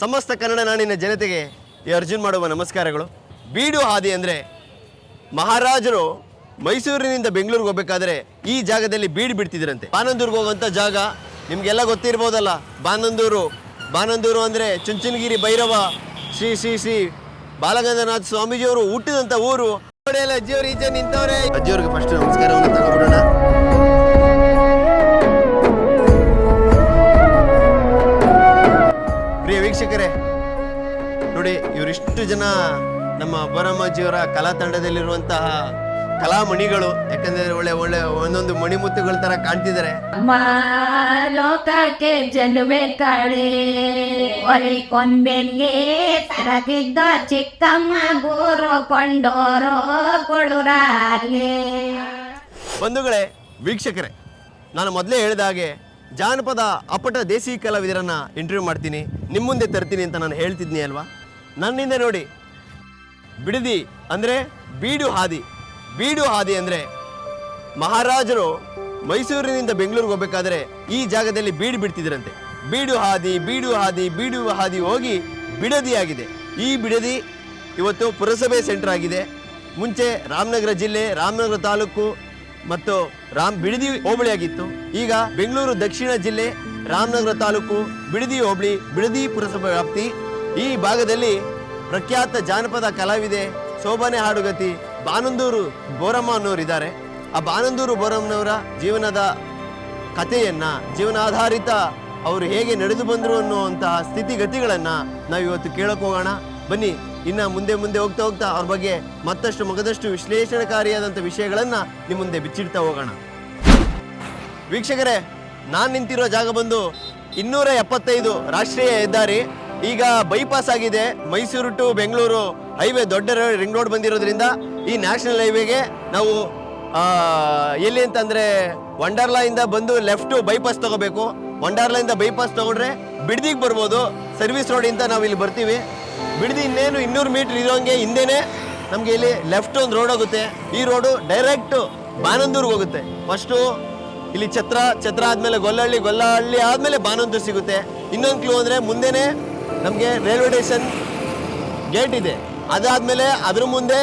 ಸಮಸ್ತ ಕನ್ನಡ ನಾಡಿನ ಜನತೆಗೆ ಈ ಅರ್ಜುನ್ ಮಾಡುವ ನಮಸ್ಕಾರಗಳು. ಬೀಡು ಹಾದಿ ಅಂದರೆ ಮಹಾರಾಜರು ಮೈಸೂರಿನಿಂದ ಬೆಂಗಳೂರಿಗೆ ಹೋಗ್ಬೇಕಾದ್ರೆ ಈ ಜಾಗದಲ್ಲಿ ಬೀಡು ಬಿಡ್ತಿದ್ರಂತೆ. ಬಾನಂದೂರ್ಗೆ ಹೋಗುವಂಥ ಜಾಗ ನಿಮಗೆಲ್ಲ ಗೊತ್ತಿರ್ಬೋದಲ್ಲ. ಬಾನಂದೂರು ಬಾನಂದೂರು ಅಂದರೆ ಚುಂಚನಗಿರಿ, ಭೈರವ, ಶ್ರೀ ಶ್ರೀ ಶ್ರೀ ಬಾಲಗಂಗನಾಥ ಸ್ವಾಮೀಜಿಯವರು ಹುಟ್ಟಿದಂಥ ಊರು. ಅಜ್ಜಿಯವರು ಈಚೆ ನಿಂತವ್ರೆ. ಅಜ್ಜಿಯವ್ರಿಗೆ ಫಸ್ಟ್ ನಮಸ್ಕಾರವನ್ನು ತಗೊಬಿಡೋಣ ವೀಕ್ಷಕರೇ ನೋಡಿ ಇವರಿಷ್ಟು ಜನ ನಮ್ಮ ಅಬ್ಬರಮ್ಮಜಿಯವರ ಕಲಾ ತಂಡದಲ್ಲಿರುವಂತಹ ಕಲಾಮಣಿಗಳು ಯಾಕಂದ್ರೆ ಒಳ್ಳೆ ಒಳ್ಳೆ ಒಂದೊಂದು ಮಣಿಮುತ್ತುಗಳ ತರ ಕಾಣ್ತಿದ್ದಾರೆ. ಲೋಕಕ್ಕೆ ಜನ್ಮೆ ತಾಳೆ ಒಲಿ ಕೊಂಬೆಲ್ಗೆ ತರಗಿದ್ದ ಚಿಕ್ಕಮ್ಮ ಗೋರೋ ಕೊಂಡೋರೋ ಕೊಡುರಾರ್ಗೆ ಬಂಧುಗಳೇ ವೀಕ್ಷಕರೇ ನಾನು ಮೊದಲೇ ಹೇಳಿದ ಹಾಗೆ ಜಾನಪದ ಅಪ್ಪಟ ದೇಸಿ ಕಲಾವಿದರನ್ನ ಇಂಟರ್ವ್ಯೂ ಮಾಡ್ತೀನಿ. ನಿಮ್ಮ ಮುಂದೆ ತರ್ತೀನಿ ಅಂತ ನಾನು ಹೇಳ್ತಿದ್ನಿ ಅಲ್ವಾ? ನನ್ನಿಂದ ನೋಡಿ. ಬಿಡದಿ ಅಂದರೆ ಬೀಡು ಹಾದಿ. ಬೀಡು ಹಾದಿ ಅಂದರೆ ಮಹಾರಾಜರು ಮೈಸೂರಿನಿಂದ ಬೆಂಗಳೂರಿಗೆ ಹೋಗ್ಬೇಕಾದ್ರೆ ಈ ಜಾಗದಲ್ಲಿ ಬೀಡು ಬಿಡ್ತಿದ್ರಂತೆ. ಬೀಡು ಹಾದಿ ಬೀಡು ಹಾದಿ ಬೀಡು ಹಾದಿ ಹೋಗಿ ಬಿಡದಿಯಾಗಿದೆ. ಈ ಬಿಡದಿ ಇವತ್ತು ಪುರಸಭೆ ಸೆಂಟರ್ ಆಗಿದೆ. ಮುಂಚೆ ರಾಮನಗರ ಜಿಲ್ಲೆ, ರಾಮನಗರ ತಾಲೂಕು ಮತ್ತು ರಾಮ್ ಬಿಡದಿ ಹೋಬಳಿ ಆಗಿತ್ತು ಈಗ ಬೆಂಗಳೂರು ದಕ್ಷಿಣ ಜಿಲ್ಲೆ ರಾಮನಗರ ತಾಲೂಕು ಬಿಡದಿ ಹೋಬಳಿ, ಬಿಡದಿ ಪುರಸಭೆ ವ್ಯಾಪ್ತಿ. ಈ ಭಾಗದಲ್ಲಿ ಪ್ರಖ್ಯಾತ ಜಾನಪದ ಕಲಾವಿದೆ ಶೋಭನೆ ಹಾಡುಗತಿ ಬಾನಂದೂರು ಬೋರಮ್ಮ ಅನ್ನೋರು ಇದ್ದಾರೆ ಆ ಬಾನಂದೂರು ಬೋರಮ್ಮನವರ ಜೀವನದ ಕಥೆಯನ್ನ, ಜೀವನಾಧಾರಿತ ಅವರು ಹೇಗೆ ನಡೆದು ಬಂದರು ಅನ್ನುವಂತಹ ಸ್ಥಿತಿಗತಿಗಳನ್ನು ನಾವು ಇವತ್ತು ಕೇಳಕ್ಕೆ ಹೋಗೋಣ. ಬನ್ನಿ. ಇನ್ನ ಮುಂದೆ ಮುಂದೆ ಹೋಗ್ತಾ ಹೋಗ್ತಾ ಅವ್ರ ಬಗ್ಗೆ ಮತ್ತಷ್ಟು ಮಗದಷ್ಟು ವಿಶ್ಲೇಷಣಕಾರಿಯಾದಂಥ ವಿಷಯಗಳನ್ನು ನಿಮ್ಮ ಮುಂದೆ ಬಿಚ್ಚಿಡ್ತಾ ಹೋಗೋಣ. ವೀಕ್ಷಕರೇ, ನಾನು ನಿಂತಿರೋ ಜಾಗ ಬಂದು ಇನ್ನೂರ ಎಪ್ಪತ್ತೈದು ರಾಷ್ಟ್ರೀಯ ಹೆದ್ದಾರಿ. ಈಗ ಬೈಪಾಸ್ ಆಗಿದೆ. ಮೈಸೂರು ಟು ಬೆಂಗಳೂರು ಹೈವೇ ದೊಡ್ಡ ರಿಂಗ್ ರೋಡ್ ಬಂದಿರೋದ್ರಿಂದ ಈ ನ್ಯಾಷನಲ್ ಹೈವೇಗೆ ನಾವು ಎಲ್ಲಿ ಅಂತಂದ್ರೆ ವಂಡರ್ಲಾ ಇಂದ ಬಂದು ಲೆಫ್ಟ್ ಬೈಪಾಸ್ ತಗೋಬೇಕು. ವಂಡರ್ಲಾ ಇಂದ ಬೈಪಾಸ್ ತಗೊಂಡ್ರೆ ಬಿಡ್ದಿಗೆ ಬರ್ಬೋದು. ಸರ್ವಿಸ್ ರೋಡಿಂದ ನಾವು ಇಲ್ಲಿ ಬರ್ತೀವಿ. ಬಿಡ್ದಿ ಇನ್ನೇನು ಇನ್ನೂರು ಮೀಟರ್ ಇರೋಂಗೆ ಹಿಂದೆನೆ ನಮಗೆ ಇಲ್ಲಿ ಲೆಫ್ಟ್ ಒಂದು ರೋಡ್ ಹೋಗುತ್ತೆ. ಈ ರೋಡು ಡೈರೆಕ್ಟ್ ಬಾನಂದೂರ್ಗೆ ಹೋಗುತ್ತೆ. ಫಸ್ಟು ಇಲ್ಲಿ ಛತ್ರ ಛತ್ರ ಆದ್ಮೇಲೆ ಗೊಲ್ಲಹಳ್ಳಿ ಗೊಲ್ಲಹಳ್ಳಿ ಆದ್ಮೇಲೆ ಬಾನಂದೂರು ಸಿಗುತ್ತೆ. ಇನ್ನೊಂದು ಕ್ಲೂ ಅಂದ್ರೆ ಮುಂದೆನೆ ನಮಗೆ ರೈಲ್ವೆ ಸ್ಟೇಷನ್ ಗೇಟ್ ಇದೆ. ಅದಾದ್ಮೇಲೆ ಅದ್ರ ಮುಂದೆ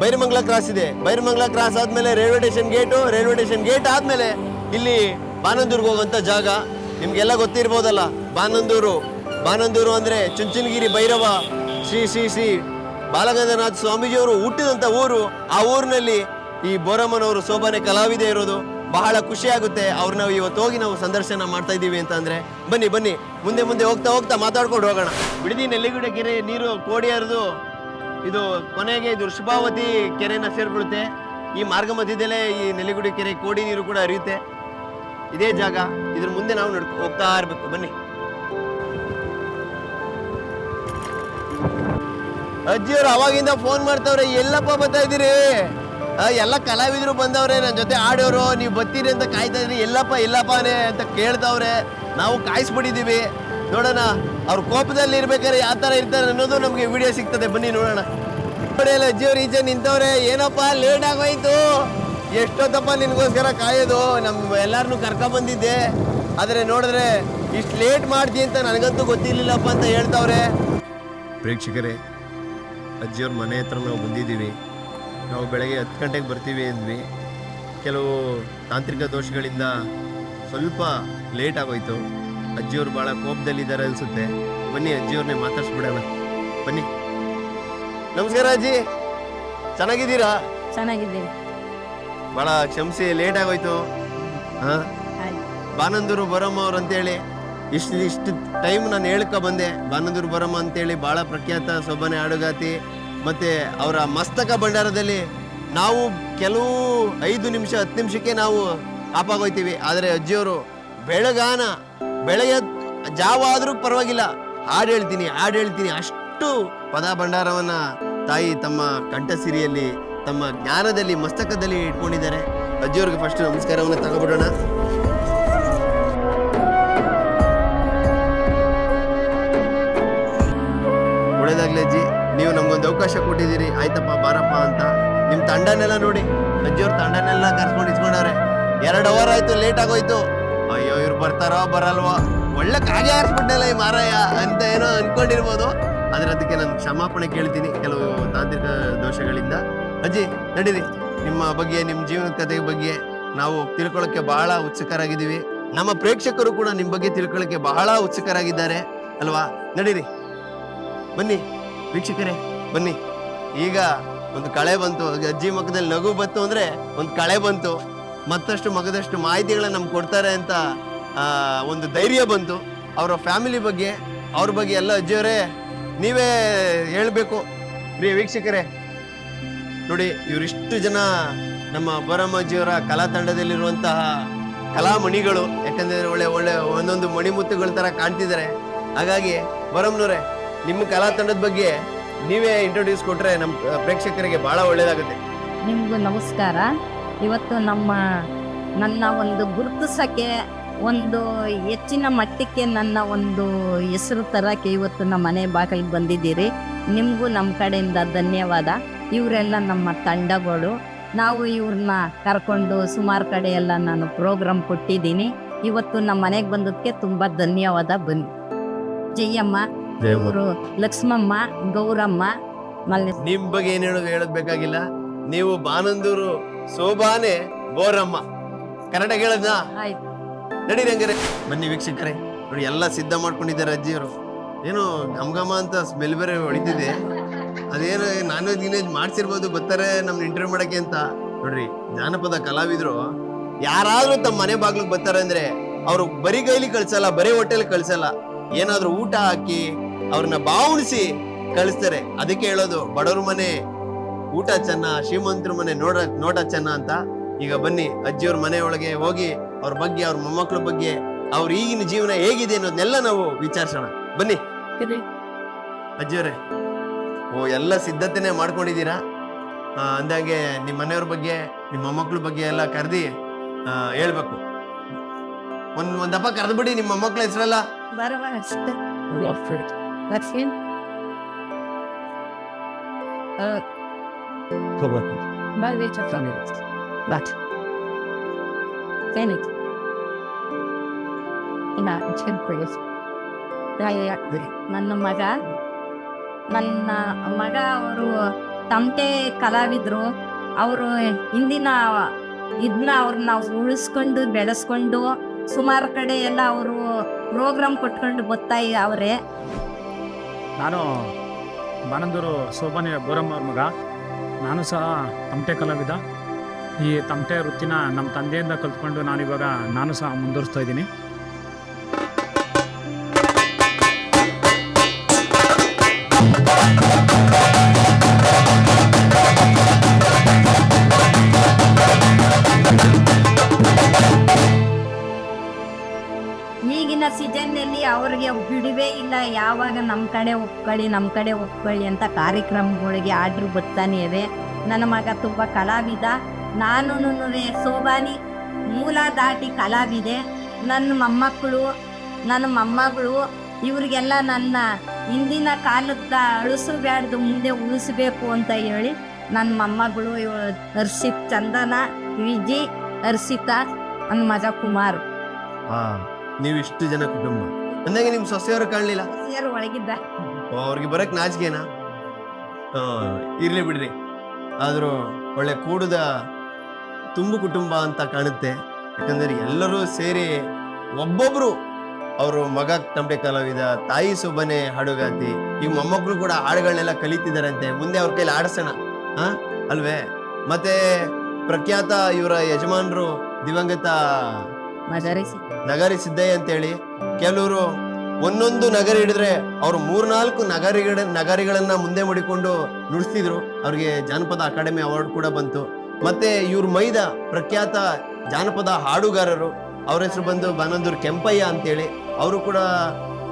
ಬೈರಮಂಗ್ಲ ಕ್ರಾಸ್ ಇದೆ. ಬೈರಮಂಗ್ಲ ಕ್ರಾಸ್ ಆದ್ಮೇಲೆ railway station gate railway station gate ಆದ್ಮೇಲೆ ಇಲ್ಲಿ ಬಾನಂದೂರ್ಗೆ ಹೋಗುವಂಥ ಜಾಗ. ನಿಮಗೆಲ್ಲ ಗೊತ್ತಿರ್ಬೋದಲ್ಲ, ಬಾನಂದೂರು. ಬಾನಂದೂರು ಅಂದ್ರೆ ಚುಂಚನಗಿರಿ, ಭೈರವ. ಶ್ರೀ ಶ್ರೀ ಶ್ರೀ ಬಾಲಗಂಧನಾಥ ಸ್ವಾಮೀಜಿಯವರು ಹುಟ್ಟಿದಂಥ ಊರು, ಆ ಊರಿನಲ್ಲಿ ಈ ಬೋರಮ್ಮನವರು ಸೋಬಾನೆ ಕಲಾವಿದೆ ಇರೋದು. ಬಹಳ ಖುಷಿ ಆಗುತ್ತೆ. ಅವ್ರು ನಾವು ಇವತ್ತು ಹೋಗಿ ನಾವು ಸಂದರ್ಶನ ಮಾಡ್ತಾ ಇದ್ದೀವಿ ಅಂತ ಬನ್ನಿ ಬನ್ನಿ. ಮುಂದೆ ಮುಂದೆ ಹೋಗ್ತಾ ಹೋಗ್ತಾ ಮಾತಾಡ್ಕೊಂಡು ಹೋಗೋಣ. ಬಿಡದಿ ನೆಲ್ಲಿಗುಡ ಕೆರೆ ನೀರು ಕೋಡಿ ಹರಿದು ಇದು ಕೊನೆಗೆ ಇದು ವೃಷಭಾವತಿ ಕೆರೆನ ಸೇರ್ಬಿಡುತ್ತೆ. ಈ ಮಾರ್ಗ ಮಧ್ಯದಲ್ಲೇ ಈ ನೆಲ್ಲಿಗುಡಿ ಕೆರೆ ಕೋಡಿ ನೀರು ಕೂಡ ಹರಿಯುತ್ತೆ. ಇದೇ ಜಾಗ. ಇದ್ರ ಮುಂದೆ ನಾವು ನಡ್ಕೊ ಹೋಗ್ತಾ ಇರ್ಬೇಕು. ಬನ್ನಿ. ಅಜ್ಜಿಯವರು ಅವಾಗಿಂದ ಫೋನ್ ಮಾಡ್ತಾವ್ರೆ, ಎಲ್ಲಪ್ಪ ಬರ್ತಾ ಇದ್ದೀರಿ? ಎಲ್ಲ ಕಲಾವಿದರು ಬಂದವ್ರೆ ನನ್ನ ಜೊತೆ ಆಡೋರು, ನೀವು ಬರ್ತೀರಿ ಅಂತ ಕಾಯ್ತಾ ಇದ್ರಿ. ಎಲ್ಲಪ್ಪ ಎಲ್ಲಪ್ಪನೇ ಅಂತ ಕೇಳ್ತಾವ್ರೆ ನಾವು ಕಾಯಿಸ್ಬಿಟ್ಟಿದ್ದೀವಿ. ನೋಡೋಣ, ಅವ್ರ ಕೋಪದಲ್ಲಿ ಇರ್ಬೇಕಾದ್ರೆ ಯಾವ ಥರ ಇರ್ತಾರೆ ಅನ್ನೋದು ನಮಗೆ ವಿಡಿಯೋ ಸಿಗ್ತದೆ. ಬನ್ನಿ ನೋಡೋಣ. ನೋಡಿ ಅಲ್ಲ ಅಜ್ಜಿಯವ್ರು ಈಚೆ ನಿಂತವ್ರೆ, ಏನಪ್ಪ ಲೇಟ್ ಆಗೋಯ್ತು. ಎಷ್ಟೊತ್ತಪ್ಪ ನಿನಗೋಸ್ಕರ ಕಾಯೋದು? ನಮ್ಮ ಎಲ್ಲರನ್ನೂ ಕರ್ಕೊಂಬಂದಿದ್ದೆ ಆದರೆ ನೋಡಿದ್ರೆ, ಇಷ್ಟು ಲೇಟ್ ಮಾಡ್ದಿ ಅಂತ ನನಗಂತೂ ಗೊತ್ತಿರಲಿಲ್ಲಪ್ಪ ಅಂತ ಹೇಳ್ತಾವ್ರೆ. ಪ್ರೇಕ್ಷಕರೇ ಅಜ್ಜಿಯವ್ರ ಮನೆ ಹತ್ರ ನಾವು ಬಂದಿದ್ದೀವಿ. ನಾವು ಬೆಳಗ್ಗೆ ಹತ್ತು ಗಂಟೆಗೆ ಬರ್ತೀವಿ ಅಂದ್ವಿ. ಕೆಲವು ತಾಂತ್ರಿಕ ದೋಷಗಳಿಂದ ಸ್ವಲ್ಪ ಲೇಟ್ ಆಗೋಯ್ತು. ಅಜ್ಜಿಯವ್ರು ಭಾಳ ಕೋಪದಲ್ಲಿದ್ದಾರೆ ಅನಿಸುತ್ತೆ. ಬನ್ನಿ ಅಜ್ಜಿಯವ್ರನ್ನೇ ಮಾತಾಡ್ಸ್ಬಿಡೋಣ. ಬನ್ನಿ. ನಮಸ್ಕಾರ ಅಜ್ಜಿ. ಚೆನ್ನಾಗಿದ್ದೀರಾ? ಚೆನ್ನಾಗಿದ್ದೀನಿ ಭಾಳ ಕ್ಷಮಿಸಿ ಲೇಟ್ ಆಗೋಯ್ತು. ಹಾಂ? ಬಾನಂದೂರು ಬರಮ್ಮ ಅವ್ರು ಅಂತೇಳಿ. ಇಷ್ಟು ಇಷ್ಟು ಟೈಮ್ ನಾನು ಹೇಳ್ಕ ಬಂದೆ. ಬಾನಂದೂರು ಬರಮ್ಮ ಅಂತೇಳಿ ಭಾಳ ಪ್ರಖ್ಯಾತ ಸೊಬನೆ ಹಾಡುಗಾತಿ. ಮತ್ತೆ ಅವರ ಮಸ್ತಕ ಭಂಡಾರದಲ್ಲಿ ನಾವು ಕೆಲವು ಐದು ನಿಮಿಷ, ಹತ್ತು ನಿಮಿಷಕ್ಕೆ ನಾವು ಆಪಾಗೋಯ್ತೀವಿ ಆದರೆ ಅಜ್ಜಿಯವರು, ಬೆಳಗಾನ ಬೆಳಗ್ಗೆ ಜಾವ ಆದರೂ ಪರವಾಗಿಲ್ಲ. ಹಾಡು ಹೇಳ್ತೀನಿ ಹಾಡು ಹೇಳ್ತೀನಿ. ಅಷ್ಟು ಪದ ಭಂಡಾರವನ್ನು ತಾಯಿ ತಮ್ಮ ಕಂಠಸಿರಿಯಲ್ಲಿ, ತಮ್ಮ ಜ್ಞಾನದಲ್ಲಿ, ಮಸ್ತಕದಲ್ಲಿ ಇಟ್ಕೊಂಡಿದ್ದಾರೆ. ಅಜ್ಜಿಯವ್ರಿಗೆ ಫಸ್ಟ್ ನಮಸ್ಕಾರವನ್ನು ತಗೊಬಿಡೋಣ. ಒಳ್ಳೇದಾಗ್ಲಿ ಅಜ್ಜಿ ನೀವು ನಮ್ಗೊಂದು ಅವಕಾಶ ಕೊಟ್ಟಿದ್ದೀರಿ. ಆಯ್ತಪ್ಪ, ಬಾರಪ್ಪ ಅಂತ. ನಿಮ್ಮ ತಂಡನೆಲ್ಲ ನೋಡಿ, ಅಜ್ಜಿಯವ್ರ ತಂಡನೆಲ್ಲ ಕರ್ಸ್ಕೊಂಡು ಇಸ್ಕೊಂಡವ್ರೆ ಎರಡು ಅವರ್ ಆಯ್ತು ಲೇಟ್ ಆಗೋಯ್ತು. ಅಯ್ಯೋ, ಇವ್ರು ಬರ್ತಾರೋ ಬರಲ್ವೋ? ಒಳ್ಳೆ ಕಾಗೆ ಹಾಕ್ಸ್ಬಿಟ್ಟಲ್ಲ ಈ ಮಾರಾಯ ಅಂತ ಏನೋ ಅನ್ಕೊಂಡಿರ್ಬೋದು. ಆದ್ರೆ ಅದಕ್ಕೆ ನಾನು ಕ್ಷಮಾಪಣೆ ಕೇಳ್ತೀನಿ ಕೆಲವು ತಾಂತ್ರಿಕ ದೋಷಗಳಿಂದ. ಅಜ್ಜಿ, ನಡೀರಿ. ನಿಮ್ಮ ಬಗ್ಗೆ ನಿಮ್ಮ ಜೀವನ ಕಥೆ ಬಗ್ಗೆ ನಾವು ತಿಳ್ಕೊಳಕ್ಕೆ ಬಹಳ ಉತ್ಸುಕರಾಗಿದ್ದೀವಿ. ನಮ್ಮ ಪ್ರೇಕ್ಷಕರು ಕೂಡ ನಿಮ್ಮ ಬಗ್ಗೆ ತಿಳ್ಕೊಳ್ಳೋಕೆ ಬಹಳ ಉತ್ಸುಕರಾಗಿದ್ದಾರೆ. ಅಲ್ವಾ? ನಡೀರಿ. ಬನ್ನಿ, ವೀಕ್ಷಕರೇ, ಬನ್ನಿ. ಈಗ ಒಂದು ಕಳೆ ಬಂತು. ಅಜ್ಜಿ ಮಗದಲ್ಲಿ ನಗು ಬಂತು ಅಂದ್ರೆ ಒಂದು ಕಳೆ ಬಂತು. ಮತ್ತಷ್ಟು ಮಗದಷ್ಟು ಮಾಹಿತಿಗಳನ್ನ ನಮ್ಗೆ ಕೊಡ್ತಾರೆ ಅಂತ ಒಂದು ಧೈರ್ಯ ಬಂತು. ಅವರ ಫ್ಯಾಮಿಲಿ ಬಗ್ಗೆ, ಅವ್ರ ಬಗ್ಗೆ ಎಲ್ಲ ಅಜ್ಜಿಯವರೇ ನೀವೇ ಹೇಳಬೇಕು. ಪ್ರಿಯ ವೀಕ್ಷಕರೇ, ನೋಡಿ, ಇವರಿಷ್ಟು ಜನ ನಮ್ಮ ಬರಮ್ಮ ಅಜ್ಜಿಯವರ ಕಲಾ ತಂಡದಲ್ಲಿರುವಂತಹ ಕಲಾಮಣಿಗಳು ಯಾಕಂದ್ರೆ ಒಳ್ಳೆ ಒಳ್ಳೆ ಒಂದೊಂದು ಮಣಿಮುತ್ತುಗಳ ತರ ಕಾಣ್ತಿದ್ದಾರೆ. ಹಾಗಾಗಿ ಬೋರಮ್ಮನವ್ರೆ ನಿಮ್ಮ ಕಲಾ ತಂಡದ ಬಗ್ಗೆ ನೀವೇ ಇಂಟ್ರೊಡ್ಯೂಸ್ ಕೊಟ್ರೆ ನಮ್ಮ ಪ್ರೇಕ್ಷಕರಿಗೆ ಬಹಳ ಒಳ್ಳೇದಾಗುತ್ತೆ. ನಿಮಗೂ ನಮಸ್ಕಾರ. ಇವತ್ತು ನಮ್ಮ, ನನ್ನ ಒಂದು ಗುರುತಿಸಕ್ಕೆ ಒಂದು ಹೆಚ್ಚಿನ ಮಟ್ಟಕ್ಕೆ ನನ್ನ ಒಂದು ಹೆಸರು ತರಕ್ಕೆ ಇವತ್ತು ನಮ್ಮ ಮನೆ ಬಾಗಿಲಿಗೆ ಬಂದಿದ್ದೀರಿ. ನಿಮಗೂ ನಮ್ಮ ಕಡೆಯಿಂದ ಧನ್ಯವಾದ. ಇವರೆಲ್ಲ ನಮ್ಮ ತಂಡಗಳು. ನಾವು ಇವ್ರನ್ನ ಕರ್ಕೊಂಡು ಸುಮಾರು ಕಡೆ ಎಲ್ಲ ನಾನು ಪ್ರೋಗ್ರಾಮ್ ಕೊಟ್ಟಿದ್ದೀನಿ. ಇವತ್ತು ನಮ್ಮ ಮನೆಗೆ ಬಂದದಕ್ಕೆ ತುಂಬ ಧನ್ಯವಾದ ಬನ್ನಿ. ಜಯಮ್ಮ ಇವರು ಲಕ್ಷ್ಮಮ್ಮ ಗೌರಮ್ಮ ಮಲ್ಲೇಶ್ ನಿಮ್ ಬಗ್ಗೆ ಏನ್ ಹೇಳೋದು ಹೇಳೋದ್ ಬೇಕಾಗಿಲ್ಲ. ನೀವು ಬಾನಂದೂರು ಸೋಬಾನೆ ಬೋರಮ್ಮ. ಕನ್ನಡ ಹೇಳದ್ನ ಆಯ್ತು. ಹಂಗಾರೆ. ಬನ್ನಿ ವೀಕ್ಷಕರೇ. ನೋಡಿ ಎಲ್ಲ ಸಿದ್ಧ ಮಾಡ್ಕೊಂಡಿದ್ದಾರೆ ಅಜ್ಜಿಯವರು. ಏನು ಘಮ ಘಮ ಅಂತ ಸ್ಮೆಲ್ ಬೇರೆ ಹೊಡಿತಿದೆ. ಅದೇನು ನಾನ್ ವೆಜ್ ಗಿನೇಜ್ ಮಾಡ್ಸಿರ್ಬೋದು ಬರ್ತಾರೆ ನಮ್ನ ಇಂಟರ್ವ್ಯೂ ಮಾಡಕ್ಕೆ ಅಂತ. ನೋಡ್ರಿ ಜಾನಪದ ಕಲಾವಿದ್ರು ಯಾರಾದ್ರೂ ತಮ್ಮ ಮನೆ ಬಾಗ್ಲಿಗೆ ಬರ್ತಾರೆ ಅಂದ್ರೆ ಅವ್ರು ಬರೀ ಕೈಲಿ ಕಳ್ಸಲ್ಲ ಬರೀ ಹೋಟೆಲ್ ಕಳ್ಸಲ್ಲ. ಏನಾದ್ರೂ ಊಟ ಹಾಕಿ ಅವ್ರನ್ನ ಬಾವುಣಿಸಿ ಕಳಿಸ್ತಾರೆ. ಅದಕ್ಕೆ ಹೇಳೋದು ಬಡವ್ರ ಮನೆ ಊಟ ಚೆನ್ನ ಶ್ರೀಮಂತರ ಮನೆ ನೋಡ ನೋಟ ಚೆನ್ನ ಅಂತ. ಈಗ ಬನ್ನಿ ಅಜ್ಜಿಯವ್ರ ಮನೆ ಒಳಗೆ ಹೋಗಿ ಅವ್ರ ಬಗ್ಗೆ ಅವ್ರ ಮೊಮ್ಮಕ್ಳ ಬಗ್ಗೆ ಅವ್ರ ಈಗಿನ ಜೀವನ ಹೇಗಿದೆ ಅನ್ನೋದನ್ನೆಲ್ಲ ನಾವು ವಿಚಾರಿಸೋಣ. ಬನ್ನಿ. ಅಜ್ಜಿಯವರೇ ಓ ಎಲ್ಲ ಸಿದ್ಧತೆನೆ ಮಾಡ್ಕೊಂಡಿದ್ದೀರಾ? ಅಂದಾಗೆ ನಿಮ್ಮ ಮನೆಯವ್ರ ಬಗ್ಗೆ ನಿಮ್ಮ ಮೊಮ್ಮಕ್ಳ ಬಗ್ಗೆ ಎಲ್ಲ ಕರೆದಿ ಹೇಳ್ಬೇಕು. ಒಂದ್ ಒಂದಪ್ಪ ಕರೆದ್ಬಿಡಿ ನಿಮ್ಮ ಮೊಮ್ಮಕ್ಳ ಹೆಸರೆಲ್ಲ. ಬರುವ ಅಷ್ಟೇ ಲಕ್ಷ್ಮಿ ಬರ್ರಿ ಬಟ್ Phoenix. ಇಲ್ಲ temperate. ನನ್ನ ಮಗ. ನನ್ನ ಮಗ ಅವರು ತಮಟೆ ಕಲಾವಿದ್ರು. ಅವರು ಇಂದಿನ ಇದನ್ನ ಅವ್ರನ್ನ ಉಳಿಸ್ಕೊಂಡು ಬೆಳೆಸ್ಕೊಂಡು ಸುಮಾರು ಕಡೆ ಎಲ್ಲ ಅವರು ಪ್ರೋಗ್ರಾಮ್ ಕೊಟ್ಕೊಂಡು ಬರ್ತಾ ಅವರೇ. ನಾನು ಬಾನಂದೂರು ಸೋಬಾನಿ ಬೋರಮ್ಮ ಅವ್ರ ಮಗ. ನಾನು ಸಹ ತಮಟೆ ಕಲಾವಿದ. ಈ ತಮಟೆ ವೃತ್ತಿನ ನಮ್ಮ ತಂದೆಯಿಂದ ಕಲ್ತ್ಕೊಂಡು ನಾನಿವಾಗ ನಾನು ಸಹ ಮುಂದುವರಿಸ್ತಾ ಇದ್ದೀನಿ. ಈಗಿನ ಸೀಸನ್ನಲ್ಲಿ ಅವ್ರಿಗೆ ಬಿಡುವೇ ಇಲ್ಲ. ಯಾವಾಗ ನಮ್ಮ ಕಡೆ ಒಪ್ಕೊಳ್ಳಿ ನಮ್ಮ ಕಡೆ ಒಪ್ಕೊಳ್ಳಿ ಅಂತ ಕಾರ್ಯಕ್ರಮಗಳಿಗೆ ಆರ್ಡ್ರ್ ಬರ್ತಾನೆ ಇದೆ. ನನ್ನ ಮಗ ತುಂಬ ಕಲಾವಿದ. ನಾನು ಸೋಬಾನಿ ಮೂಲ ದಾಟಿ ಕಲಾವಿದೆ. ನನ್ನ ಮೊಮ್ಮಕ್ಕಳು, ನನ್ನ ಮೊಮ್ಮಗಳು, ಇವರಿಗೆಲ್ಲ ನನ್ನ ಹಿಂದಿನ ಕಾಲದ ಅಳಿಸಬೇಡ್ದು ಮುಂದೆ ಉಳಿಸ್ಬೇಕು ಅಂತ ಹೇಳಿ ನನ್ನ ಮೊಮ್ಮಗಳು ಹರ್ಷಿತ್ ಚಂದನ, ವಿಜಿ, ಹರ್ಷಿತಾ ನನ್ನ ಮಜಾ ಕುಮಾರ್ ನೀವು ಇಷ್ಟು ಜನ ಕುಟುಂಬ. ಅಂದಾಗ ನಿಮ್ ಸೊಸೆಯವರು ಕಾಣಲಿಲ್ಲ? ಯಾರು ಒಳಗಿದ್ದ. ಓ, ಅವ್ರಿಗೆ ಬರಕ್ ನಾಚಿಕೆನಾ? ಆ, ಇರ್ಲಿ ಬಿಡ್ರಿ. ಆದ್ರೂ ಒಳ್ಳೆ ಕೂಡುದ ತುಂಬು ಕುಟುಂಬ ಅಂತ ಕಾಣುತ್ತೆ. ಯಾಕಂದ್ರೆ ಎಲ್ಲರೂ ಸೇರಿ ಒಬ್ಬೊಬ್ರು ಅವರು ಮಗ ತಂಬೆ ಕಲಾವಿದ ತಾಯಿ ಸೊಬನೆ ಹಾಡುಗಾತಿ ಈ ಮೊಮ್ಮಕ್ಕಳು ಕೂಡ ಹಾಡುಗಳನ್ನೆಲ್ಲ ಕಲಿತಿದಾರಂತೆ ಮುಂದೆ ಅವ್ರ ಕೈಲಿ ಆಡಿಸೋಣ ಹಾ ಅಲ್ವೇ? ಮತ್ತೆ ಪ್ರಖ್ಯಾತ ಇವರ ಯಜಮಾನರು ದಿವಂಗತ ಮದರಿಸಿ ನಗರಿ ಸಿದ್ದಯ್ಯ ಅಂತೇಳಿ ಕೆಲವರು ಒಂದೊಂದು ನಗರ ಹಿಡಿದ್ರೆ ಅವ್ರು ಮೂರ್ನಾಲ್ಕು ನಗರಿಗಳ ನಗರಿಗಳನ್ನ ಮುಂದೆ ಮಾಡಿಕೊಂಡು ನುಡಿಸ್ತಿದ್ರು. ಅವ್ರಿಗೆ ಜಾನಪದ ಅಕಾಡೆಮಿ ಅವಾರ್ಡ್ ಕೂಡ ಬಂತು. ಮತ್ತೆ ಇವ್ರ ಮೈದ ಪ್ರಖ್ಯಾತ ಜಾನಪದ ಹಾಡುಗಾರರು. ಅವ್ರ ಹೆಸರು ಬಂದು ಬಾನಂದೂರ್ ಕೆಂಪಯ್ಯ ಅಂತೇಳಿ. ಅವರು ಕೂಡ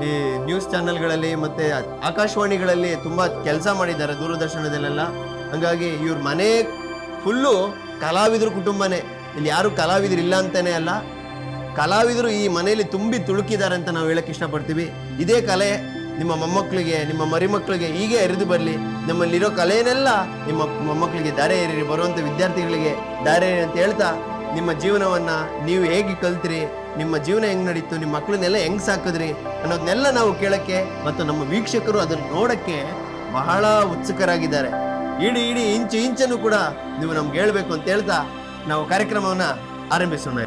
ಈ ನ್ಯೂಸ್ ಚಾನೆಲ್ಗಳಲ್ಲಿ ಮತ್ತೆ ಆಕಾಶವಾಣಿಗಳಲ್ಲಿ ತುಂಬಾ ಕೆಲಸ ಮಾಡಿದ್ದಾರೆ ದೂರದರ್ಶನದಲ್ಲೆಲ್ಲ. ಹಂಗಾಗಿ ಇವ್ರ ಮನೆ ಫುಲ್ಲು ಕಲಾವಿದ್ರ ಕುಟುಂಬನೇ. ಇಲ್ಲಿ ಯಾರು ಕಲಾವಿದ್ರು ಇಲ್ಲ ಅಂತಾನೆ ಅಲ್ಲ. ಕಲಾವಿದರು ಈ ಮನೆಯಲ್ಲಿ ತುಂಬಿ ತುಳುಕಿದ್ದಾರೆ ಅಂತ ನಾವು ಹೇಳಕ್ಕೆ ಇಷ್ಟಪಡ್ತೀವಿ. ಇದೇ ಕಲೆ ನಿಮ್ಮ ಮೊಮ್ಮಕ್ಕಳಿಗೆ, ನಿಮ್ಮ ಮರಿಮಕ್ಕಳಿಗೆ ಹೀಗೆ ಹರಿದು ಬರಲಿ. ನಮ್ಮಲ್ಲಿರೋ ಕಲೆಯನ್ನೆಲ್ಲ ನಿಮ್ಮ ಮೊಮ್ಮಕ್ಕಳಿಗೆ ದಾರೆ ಏರಿ ಬರುವಂಥ ವಿದ್ಯಾರ್ಥಿಗಳಿಗೆ ದಾರೆ ಏರಿ ಅಂತ ಹೇಳ್ತಾ ನಿಮ್ಮ ಜೀವನವನ್ನು ನೀವು ಹೇಗೆ ಕಲ್ತ್ರಿ, ನಿಮ್ಮ ಜೀವನ ಹೆಂಗೆ ನಡೀತು, ನಿಮ್ಮ ಮಕ್ಕಳನ್ನೆಲ್ಲ ಹೆಂಗೆ ಸಾಕಿದ್ರಿ ಅನ್ನೋದನ್ನೆಲ್ಲ ನಾವು ಕೇಳೋಕ್ಕೆ ಮತ್ತು ನಮ್ಮ ವೀಕ್ಷಕರು ಅದನ್ನು ನೋಡೋಕ್ಕೆ ಬಹಳ ಉತ್ಸುಕರಾಗಿದ್ದಾರೆ. ಇಡೀ ಇಡೀ ಇಂಚು, ಇಂಚನ್ನು ಕೂಡ ನೀವು ನಮ್ಗೆ ಹೇಳಬೇಕು ಅಂತ ಹೇಳ್ತಾ ನಾವು ಕಾರ್ಯಕ್ರಮವನ್ನು ಆರಂಭಿಸೋಣ.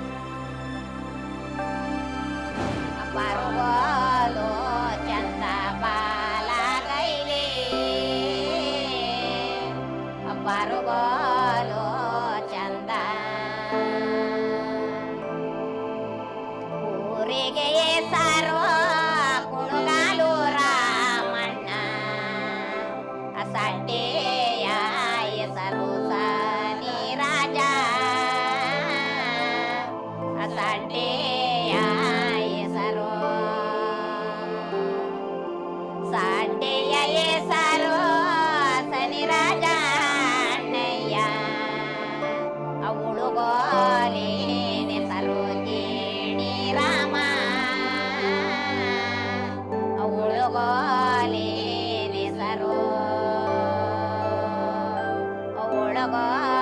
올라가.